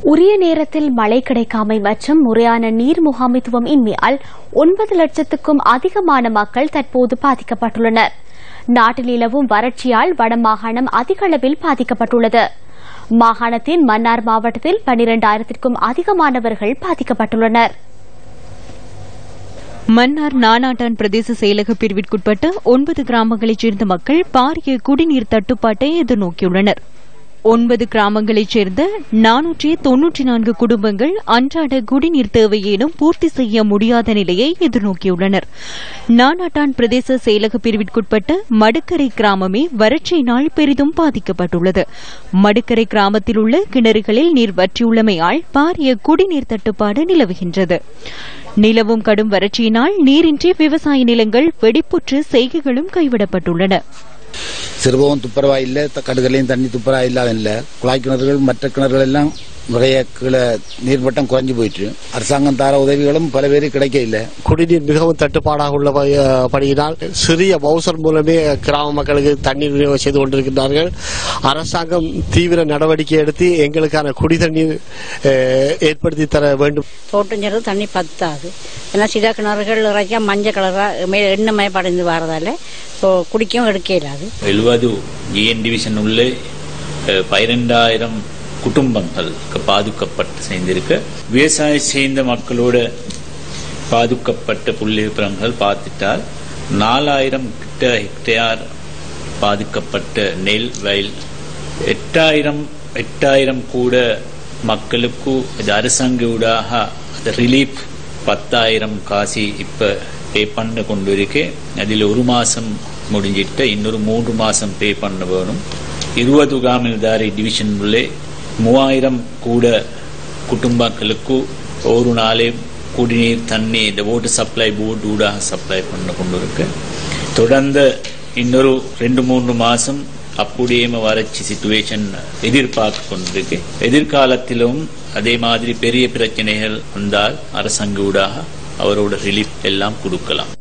உரிய நேரத்தில் மழை கிடைக்காமை மற்றும் முறையான நீர் முகாமித்துவம் இன்மையால் ஒன்பது லட்சத்துக்கும் அதிகமான மக்கள் தற்போது பாதிக்கப்பட்டுள்ளனர். நாட்டில் நிலவும் வறட்சியால் வடமாகாணம் அதிக அளவில் பாதிக்கப்பட்டுள்ளது. மாகாணத்தின் மன்னார் மாவட்டத்தில் பனிரெண்டாயிரத்திற்கும் அதிகமானவர்கள் பாதிக்கப்பட்டுள்ளனர். மன்னார் நானாட்டான் பிரதேச செயலக பிரிவிற்குட்பட்ட ஒன்பது கிராமங்களைச் சேர்ந்த மக்கள் பாரிய குடிநீர் தட்டுப்பாட்டை எதிர்நோக்கியுள்ளனர். ஒன்பது கிராமங்களைச் சேர்ந்த நானூற்றி தொன்னூற்றி நான்கு குடும்பங்கள் அன்றாட குடிநீர் தேவையேனும் பூர்த்தி செய்ய முடியாத நிலையை எதிர்நோக்கியுள்ளனர். நானாட்டான் பிரதேச செயலக பிரிவிற்குட்பட்ட மடுக்கரை கிராமமே வறட்சியினால் பெரிதும் பாதிக்கப்பட்டுள்ளது. மடுக்கரை கிராமத்தில் உள்ள கிணறுகளில் நீர் வற்றியுள்ளமையால் பாரிய குடிநீர் தட்டுப்பாடு நிலவுகின்றது. நிலவும் கடும் வறட்சியினால் நீரின்றி விவசாய நிலங்கள் வெடிப்புற்று செய்கைகளும் கைவிடப்பட்டுள்ளன. சிறுபவம் துப்புரவா இல்ல கடுகளையும் தண்ணி துப்புரவா இல்லாத இல்ல குழாய் கிணறுகள் மற்ற கிணறுகள் எல்லாம் நிறைய கீழே நீர்மட்டம் குறைஞ்சு போயிட்டு அரசாங்கம் தார உதவிகளும் பல பேருக்கு கிடைக்க இல்ல குடிநீர் மிகவும் தட்டுப்பாடாக உள்ள படியினால் சிறிய பவுசர் மூலமே கிராம மக்களுக்கு தண்ணீர் விநியோகம் செய்து கொண்டிருக்கின்றார்கள். அரசாங்கம் தீவிர நடவடிக்கை எடுத்து எங்களுக்கான குடி தண்ணீர் ஏற்படுத்தி தர வேண்டும். தோட்டஞ்சது தண்ணி பத்தாது. ஏன்னா சில கிணறுகள் இறைச்சா மஞ்சள் கலரா மே- எண்ணெய் மயப்படைந்து வரதால இப்போ குடிக்கவும் எடுக்க இயலாது எழுபது ஜிஎன் டிவிஷன் உள்ளே பன்னிரெண்டாயிரம் குடும்பங்கள் பாதுகாப்பட்டு சேர்ந்திருக்கு விவசாயம் சேர்ந்த மக்களோட பாதுகாப்பட்ட புள்ளிவிபரங்கள் பார்த்துட்டால் நாலாயிரம் கிட்ட ஹெக்டேர் பாதிக்கப்பட்ட நெல் வயல் எட்டாயிரம் எட்டாயிரம் கூட மக்களுக்கு இது அரசாங்க ஊடாக ரிலீஃப் பத்தாயிரம் காசி இப்ப பே பண்ண கொண்டு இருக்கேன் அதில் ஒரு மாதம் முடிஞ்சிட்டு இன்னொரு மூன்று மாதம் பே பண்ண வேணும். இருபது காமில்தாரி டிவிஷன் உள்ளே மூவாயிரம் கூட குடும்பங்களுக்கு ஒரு நாளே குடிநீர் தண்ணி இந்த வாட்டர் சப்ளை போர்டு ஊடாக சப்ளை பண்ண கொண்டு இருக்கு தொடர்ந்து இன்னொரு ரெண்டு மூன்று மாதம் அப்படியே வறட்சி சுச்சுவேஷன் எதிர்பார்த்து கொண்டிருக்கு. எதிர்காலத்திலும் அதே மாதிரி பெரிய பிரச்சனைகள் வந்தால் அரசாங்க ஊடாக அவரோட ரிலீஃப் எல்லாம் கொடுக்கலாம்.